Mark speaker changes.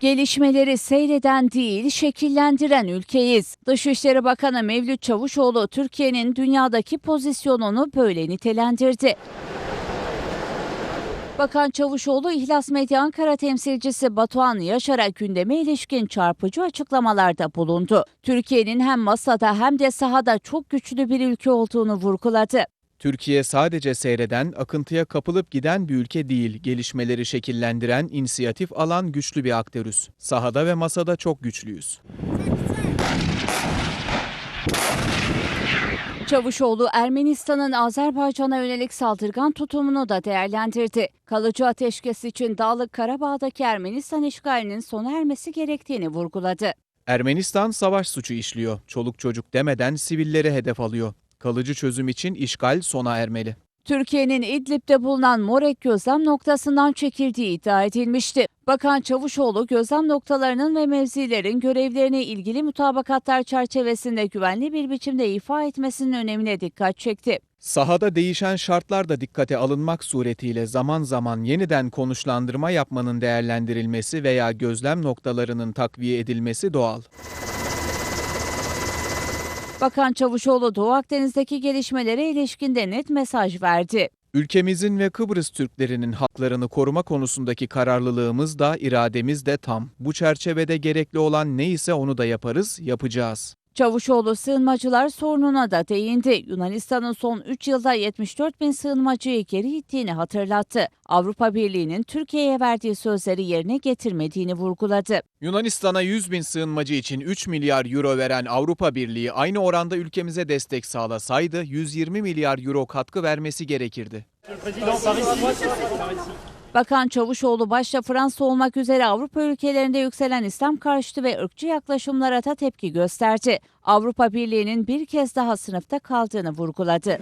Speaker 1: Gelişmeleri seyreden değil, şekillendiren ülkeyiz. Dışişleri Bakanı Mevlüt Çavuşoğlu Türkiye'nin dünyadaki pozisyonunu böyle nitelendirdi. Bakan Çavuşoğlu İhlas Medya Ankara temsilcisi Batuhan Yaşar'a gündeme ilişkin çarpıcı açıklamalarda bulundu. Türkiye'nin hem masada hem de sahada çok güçlü bir ülke olduğunu vurguladı.
Speaker 2: Türkiye sadece seyreden, akıntıya kapılıp giden bir ülke değil, gelişmeleri şekillendiren, inisiyatif alan güçlü bir aktörüz. Sahada ve masada çok güçlüyüz.
Speaker 1: Çavuşoğlu Ermenistan'ın Azerbaycan'a yönelik saldırgan tutumunu da değerlendirdi. Kalıcı ateşkes için Dağlık Karabağ'daki Ermenistan işgalinin sona ermesi gerektiğini vurguladı.
Speaker 2: Ermenistan savaş suçu işliyor. Çoluk çocuk demeden sivilleri hedef alıyor. Kalıcı çözüm için işgal sona ermeli.
Speaker 1: Türkiye'nin İdlib'de bulunan Morek gözlem noktasından çekildiği iddia edilmişti. Bakan Çavuşoğlu gözlem noktalarının ve mevzilerin görevlerini ilgili mutabakatlar çerçevesinde güvenli bir biçimde ifa etmesinin önemine dikkat çekti.
Speaker 2: Sahada değişen şartlar da dikkate alınmak suretiyle zaman zaman yeniden konuşlandırma yapmanın değerlendirilmesi veya gözlem noktalarının takviye edilmesi doğal.
Speaker 1: Bakan Çavuşoğlu Doğu Akdeniz'deki gelişmelere ilişkin de net mesaj verdi.
Speaker 2: Ülkemizin ve Kıbrıs Türklerinin haklarını koruma konusundaki kararlılığımız da irademiz de tam. Bu çerçevede gerekli olan neyse onu da yaparız, yapacağız.
Speaker 1: Çavuşoğlu sığınmacılar sorununa da değindi. Yunanistan'ın son 3 yılda 74 bin sığınmacıyı geri ittiğini hatırlattı. Avrupa Birliği'nin Türkiye'ye verdiği sözleri yerine getirmediğini vurguladı.
Speaker 2: Yunanistan'a 100 bin sığınmacı için 3 milyar euro veren Avrupa Birliği aynı oranda ülkemize destek sağlasaydı 120 milyar euro katkı vermesi gerekirdi.
Speaker 1: Bakan Çavuşoğlu başta Fransa olmak üzere Avrupa ülkelerinde yükselen İslam karşıtı ve ırkçı yaklaşımlara da tepki gösterdi. Avrupa Birliği'nin bir kez daha sınıfta kaldığını vurguladı.